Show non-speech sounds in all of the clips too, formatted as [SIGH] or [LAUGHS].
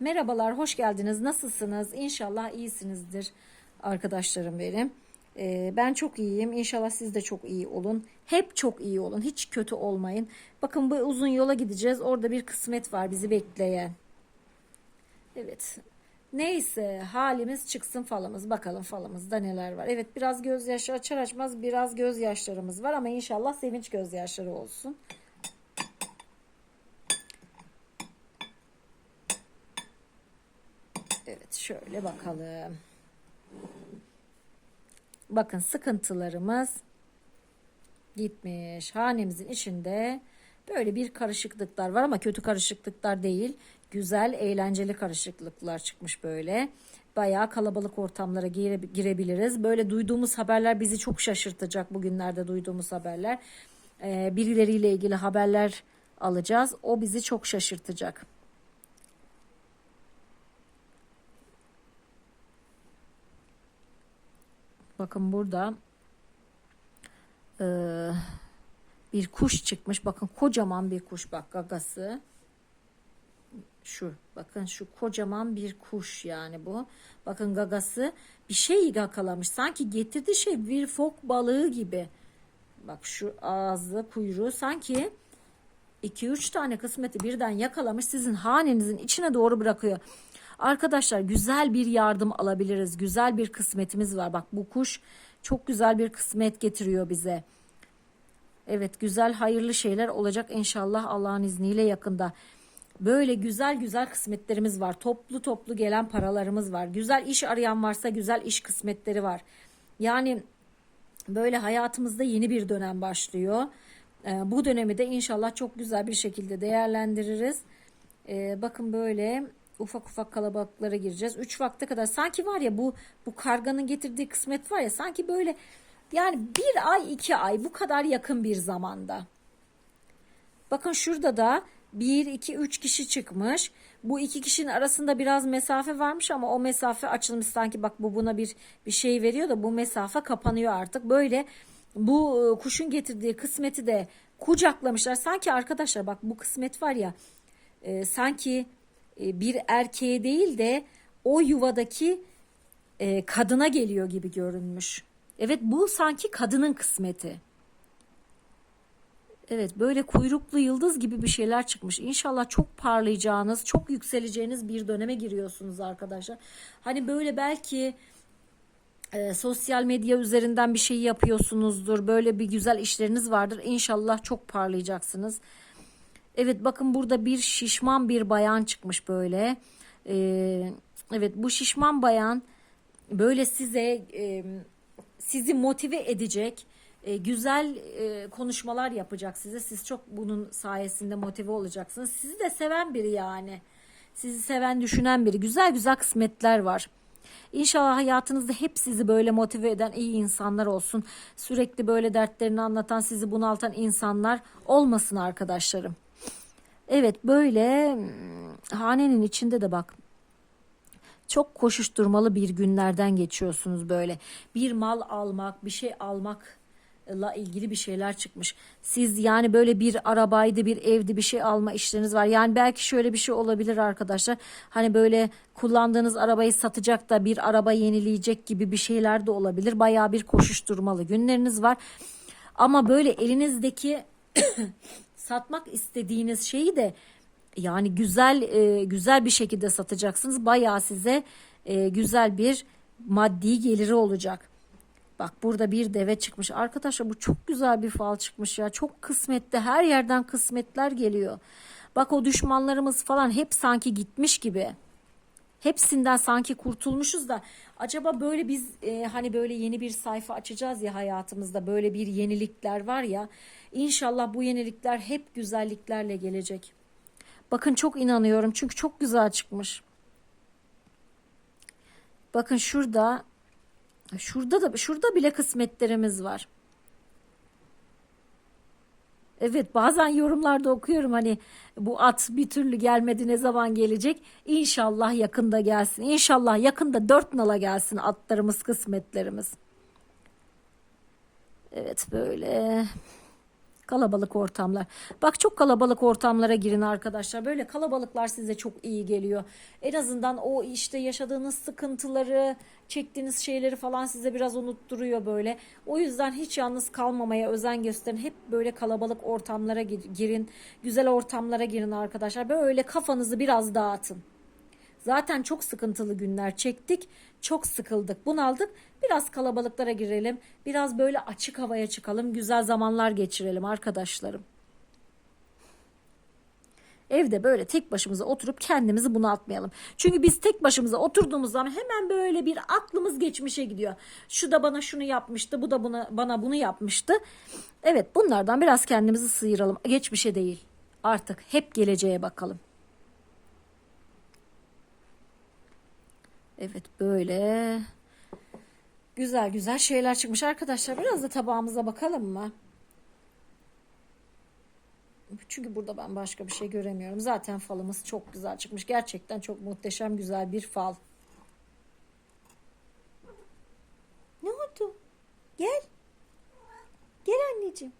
Merhabalar, hoş geldiniz. Nasılsınız? İnşallah iyisinizdir arkadaşlarım benim. Ee, ben çok iyiyim. İnşallah siz de çok iyi olun. Hep çok iyi olun. Hiç kötü olmayın. Bakın bu uzun yola gideceğiz. Orada bir kısmet var bizi bekleyen. Evet. Neyse halimiz çıksın falımız. Bakalım falımızda neler var. Evet biraz gözyaşı açar açmaz biraz gözyaşlarımız var ama inşallah sevinç gözyaşları olsun. Evet şöyle bakalım. Bakın sıkıntılarımız gitmiş. Hanemizin içinde böyle bir karışıklıklar var ama kötü karışıklıklar değil. Güzel, eğlenceli karışıklıklar çıkmış böyle. Bayağı kalabalık ortamlara gire, girebiliriz. Böyle duyduğumuz haberler bizi çok şaşırtacak bugünlerde duyduğumuz haberler. Ee, birileriyle ilgili haberler alacağız. O bizi çok şaşırtacak. Bakın burada eee, bir kuş çıkmış. Bakın kocaman bir kuş bak gagası. Şu bakın şu kocaman bir kuş yani bu. Bakın gagası bir şey yakalamış. Sanki getirdiği şey bir fok balığı gibi. Bak şu ağzı kuyruğu sanki 2-3 tane kısmeti birden yakalamış sizin hanenizin içine doğru bırakıyor. Arkadaşlar güzel bir yardım alabiliriz. Güzel bir kısmetimiz var. Bak bu kuş çok güzel bir kısmet getiriyor bize. Evet güzel hayırlı şeyler olacak inşallah Allah'ın izniyle yakında. Böyle güzel güzel kısmetlerimiz var. Toplu toplu gelen paralarımız var. Güzel iş arayan varsa güzel iş kısmetleri var. Yani böyle hayatımızda yeni bir dönem başlıyor. Ee, bu dönemi de inşallah çok güzel bir şekilde değerlendiririz. Ee, bakın böyle ufak ufak kalabalıklara gireceğiz. 3 vakte kadar sanki var ya bu bu karganın getirdiği kısmet var ya sanki böyle yani bir ay iki ay bu kadar yakın bir zamanda. Bakın şurada da 1, 2, 3 kişi çıkmış. Bu iki kişinin arasında biraz mesafe varmış ama o mesafe açılmış sanki bak bu buna bir bir şey veriyor da bu mesafe kapanıyor artık. Böyle bu e, kuşun getirdiği kısmeti de kucaklamışlar. Sanki arkadaşlar bak bu kısmet var ya e, sanki bir erkeğe değil de o yuvadaki e, kadına geliyor gibi görünmüş. Evet bu sanki kadının kısmeti. Evet böyle kuyruklu yıldız gibi bir şeyler çıkmış. İnşallah çok parlayacağınız, çok yükseleceğiniz bir döneme giriyorsunuz arkadaşlar. Hani böyle belki e, sosyal medya üzerinden bir şey yapıyorsunuzdur. Böyle bir güzel işleriniz vardır. İnşallah çok parlayacaksınız. Evet bakın burada bir şişman bir bayan çıkmış böyle. Ee, evet bu şişman bayan böyle size e, sizi motive edecek e, güzel e, konuşmalar yapacak size. Siz çok bunun sayesinde motive olacaksınız. Sizi de seven biri yani. Sizi seven, düşünen biri. Güzel güzel kısmetler var. İnşallah hayatınızda hep sizi böyle motive eden iyi insanlar olsun. Sürekli böyle dertlerini anlatan, sizi bunaltan insanlar olmasın arkadaşlarım. Evet böyle hmm, hanenin içinde de bak çok koşuşturmalı bir günlerden geçiyorsunuz böyle. Bir mal almak, bir şey almakla ilgili bir şeyler çıkmış. Siz yani böyle bir arabaydı, bir evdi, bir şey alma işleriniz var. Yani belki şöyle bir şey olabilir arkadaşlar. Hani böyle kullandığınız arabayı satacak da bir araba yenileyecek gibi bir şeyler de olabilir. Bayağı bir koşuşturmalı günleriniz var. Ama böyle elinizdeki satmak istediğiniz şeyi de yani güzel e, güzel bir şekilde satacaksınız. Bayağı size e, güzel bir maddi geliri olacak. Bak burada bir deve çıkmış. Arkadaşlar bu çok güzel bir fal çıkmış ya. Çok kısmetli. Her yerden kısmetler geliyor. Bak o düşmanlarımız falan hep sanki gitmiş gibi. Hepsinden sanki kurtulmuşuz da acaba böyle biz e, hani böyle yeni bir sayfa açacağız ya hayatımızda böyle bir yenilikler var ya İnşallah bu yenilikler hep güzelliklerle gelecek. Bakın çok inanıyorum çünkü çok güzel çıkmış. Bakın şurada şurada da şurada bile kısmetlerimiz var. Evet bazen yorumlarda okuyorum hani bu at bir türlü gelmedi ne zaman gelecek? İnşallah yakında gelsin. İnşallah yakında dört nala gelsin atlarımız kısmetlerimiz. Evet böyle Kalabalık ortamlar. Bak çok kalabalık ortamlara girin arkadaşlar. Böyle kalabalıklar size çok iyi geliyor. En azından o işte yaşadığınız sıkıntıları, çektiğiniz şeyleri falan size biraz unutturuyor böyle. O yüzden hiç yalnız kalmamaya özen gösterin. Hep böyle kalabalık ortamlara gir- girin. Güzel ortamlara girin arkadaşlar. Böyle kafanızı biraz dağıtın. Zaten çok sıkıntılı günler çektik. Çok sıkıldık, bunaldık. Biraz kalabalıklara girelim. Biraz böyle açık havaya çıkalım. Güzel zamanlar geçirelim arkadaşlarım. Evde böyle tek başımıza oturup kendimizi bunaltmayalım. Çünkü biz tek başımıza oturduğumuz zaman hemen böyle bir aklımız geçmişe gidiyor. Şu da bana şunu yapmıştı, bu da buna, bana bunu yapmıştı. Evet bunlardan biraz kendimizi sıyıralım. Geçmişe değil. Artık hep geleceğe bakalım. Evet böyle güzel güzel şeyler çıkmış arkadaşlar. Biraz da tabağımıza bakalım mı? Çünkü burada ben başka bir şey göremiyorum. Zaten falımız çok güzel çıkmış. Gerçekten çok muhteşem güzel bir fal. Ne oldu? Gel. Gel anneciğim.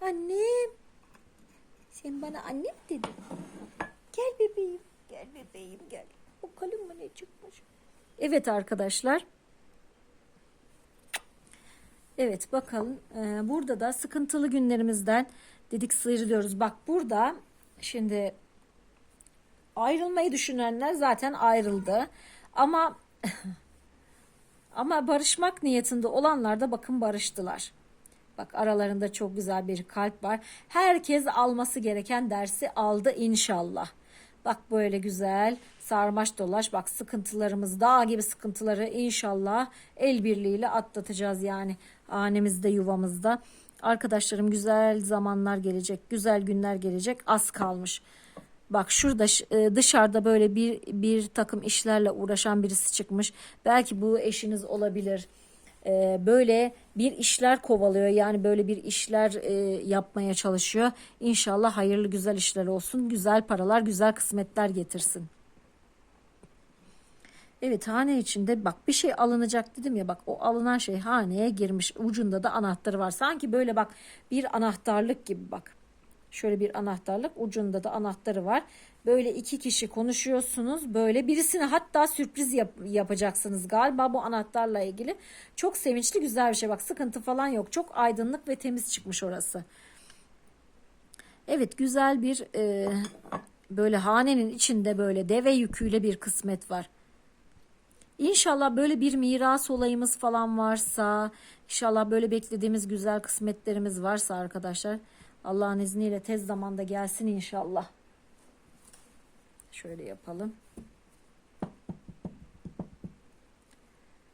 Annem. Sen bana annem dedin. Gel bebeğim. Gel bebeğim gel. Bakalım mı ne çıkmış. Evet arkadaşlar. Evet bakalım. Ee, burada da sıkıntılı günlerimizden dedik sıyrılıyoruz. Bak burada şimdi ayrılmayı düşünenler zaten ayrıldı. Ama [LAUGHS] ama barışmak niyetinde olanlar da bakın barıştılar. Bak aralarında çok güzel bir kalp var. Herkes alması gereken dersi aldı inşallah. Bak böyle güzel sarmaş dolaş bak sıkıntılarımız dağ gibi sıkıntıları inşallah el birliğiyle atlatacağız yani hanemizde yuvamızda. Arkadaşlarım güzel zamanlar gelecek güzel günler gelecek az kalmış. Bak şurada e, dışarıda böyle bir bir takım işlerle uğraşan birisi çıkmış. Belki bu eşiniz olabilir. Ee, böyle bir işler kovalıyor yani böyle bir işler e, yapmaya çalışıyor. İnşallah hayırlı güzel işler olsun. Güzel paralar, güzel kısmetler getirsin. Evet hane içinde bak bir şey alınacak dedim ya bak o alınan şey haneye girmiş ucunda da anahtarı var. Sanki böyle bak bir anahtarlık gibi bak. Şöyle bir anahtarlık ucunda da anahtarı var. Böyle iki kişi konuşuyorsunuz. Böyle birisine hatta sürpriz yap- yapacaksınız galiba bu anahtarla ilgili. Çok sevinçli güzel bir şey bak sıkıntı falan yok. Çok aydınlık ve temiz çıkmış orası. Evet güzel bir e, böyle hanenin içinde böyle deve yüküyle bir kısmet var. İnşallah böyle bir miras olayımız falan varsa, inşallah böyle beklediğimiz güzel kısmetlerimiz varsa arkadaşlar, Allah'ın izniyle tez zamanda gelsin inşallah. Şöyle yapalım.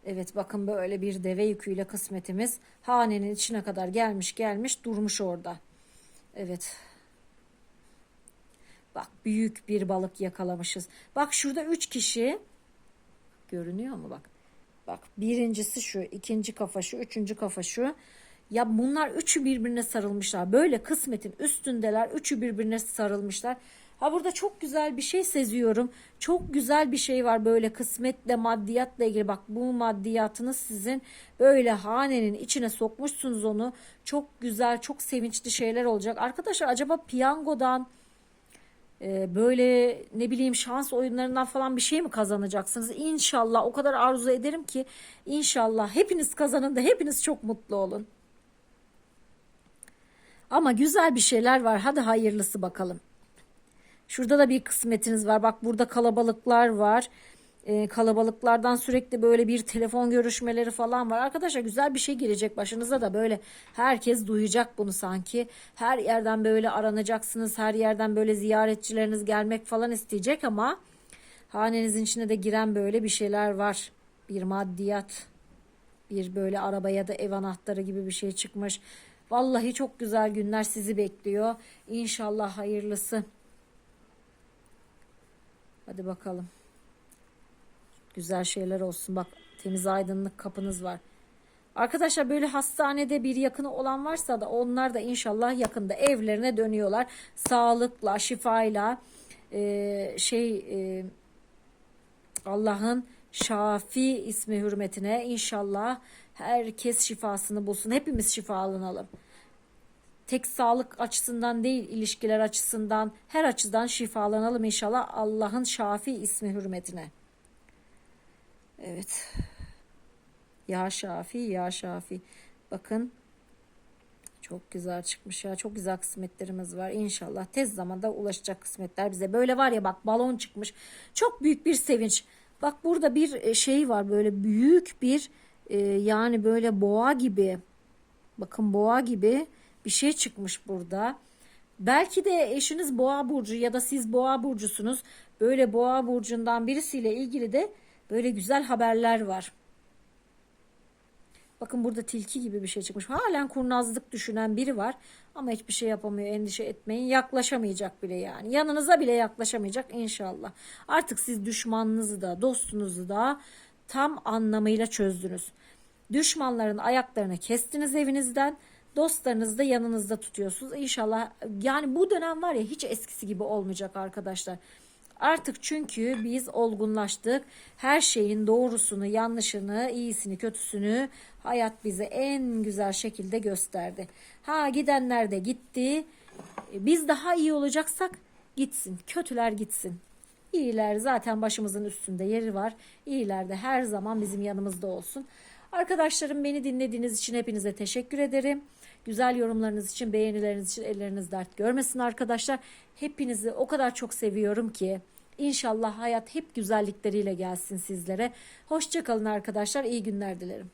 Evet bakın böyle bir deve yüküyle kısmetimiz hanenin içine kadar gelmiş gelmiş durmuş orada. Evet. Bak büyük bir balık yakalamışız. Bak şurada üç kişi görünüyor mu bak. Bak birincisi şu, ikinci kafa şu, üçüncü kafa şu. Ya bunlar üçü birbirine sarılmışlar. Böyle kısmetin üstündeler. Üçü birbirine sarılmışlar. Ha burada çok güzel bir şey seziyorum. Çok güzel bir şey var böyle kısmetle maddiyatla ilgili. Bak bu maddiyatınız sizin böyle hanenin içine sokmuşsunuz onu. Çok güzel, çok sevinçli şeyler olacak. Arkadaşlar acaba piyangodan e, böyle ne bileyim şans oyunlarından falan bir şey mi kazanacaksınız? İnşallah o kadar arzu ederim ki inşallah hepiniz kazanın da hepiniz çok mutlu olun. Ama güzel bir şeyler var. Hadi hayırlısı bakalım. Şurada da bir kısmetiniz var. Bak burada kalabalıklar var. Ee, kalabalıklardan sürekli böyle bir telefon görüşmeleri falan var. Arkadaşlar güzel bir şey gelecek başınıza da böyle herkes duyacak bunu sanki. Her yerden böyle aranacaksınız. Her yerden böyle ziyaretçileriniz gelmek falan isteyecek ama hanenizin içine de giren böyle bir şeyler var. Bir maddiyat, bir böyle araba ya da ev anahtarı gibi bir şey çıkmış. Vallahi çok güzel günler sizi bekliyor. İnşallah hayırlısı. Hadi bakalım. Güzel şeyler olsun. Bak temiz aydınlık kapınız var. Arkadaşlar böyle hastanede bir yakını olan varsa da onlar da inşallah yakında evlerine dönüyorlar. Sağlıkla, şifayla e, şey e, Allah'ın Şafi ismi hürmetine inşallah herkes şifasını bulsun. Hepimiz şifalanalım. tek sağlık açısından değil ilişkiler açısından her açıdan şifalanalım inşallah Allah'ın şafi ismi hürmetine. Evet. Ya Şafi, Ya Şafi. Bakın çok güzel çıkmış ya. Çok güzel kısmetlerimiz var. İnşallah tez zamanda ulaşacak kısmetler bize. Böyle var ya bak balon çıkmış. Çok büyük bir sevinç. Bak burada bir e, şey var böyle büyük bir e, yani böyle boğa gibi. Bakın boğa gibi bir şey çıkmış burada. Belki de eşiniz boğa burcu ya da siz boğa burcusunuz. Böyle boğa burcundan birisiyle ilgili de böyle güzel haberler var. Bakın burada tilki gibi bir şey çıkmış. Halen kurnazlık düşünen biri var ama hiçbir şey yapamıyor. Endişe etmeyin. Yaklaşamayacak bile yani. Yanınıza bile yaklaşamayacak inşallah. Artık siz düşmanınızı da dostunuzu da tam anlamıyla çözdünüz. Düşmanların ayaklarını kestiniz evinizden. Dostlarınızı da yanınızda tutuyorsunuz. İnşallah yani bu dönem var ya hiç eskisi gibi olmayacak arkadaşlar. Artık çünkü biz olgunlaştık. Her şeyin doğrusunu, yanlışını, iyisini, kötüsünü hayat bize en güzel şekilde gösterdi. Ha gidenler de gitti. E, Biz daha iyi olacaksak gitsin. Kötüler gitsin. İyiler zaten başımızın üstünde yeri var. İyiler de her zaman bizim yanımızda olsun. Arkadaşlarım beni dinlediğiniz için hepinize teşekkür ederim. Güzel yorumlarınız için, beğenileriniz için elleriniz dert görmesin arkadaşlar. Hepinizi o kadar çok seviyorum ki. İnşallah hayat hep güzellikleriyle gelsin sizlere. Hoşçakalın arkadaşlar. İyi günler dilerim.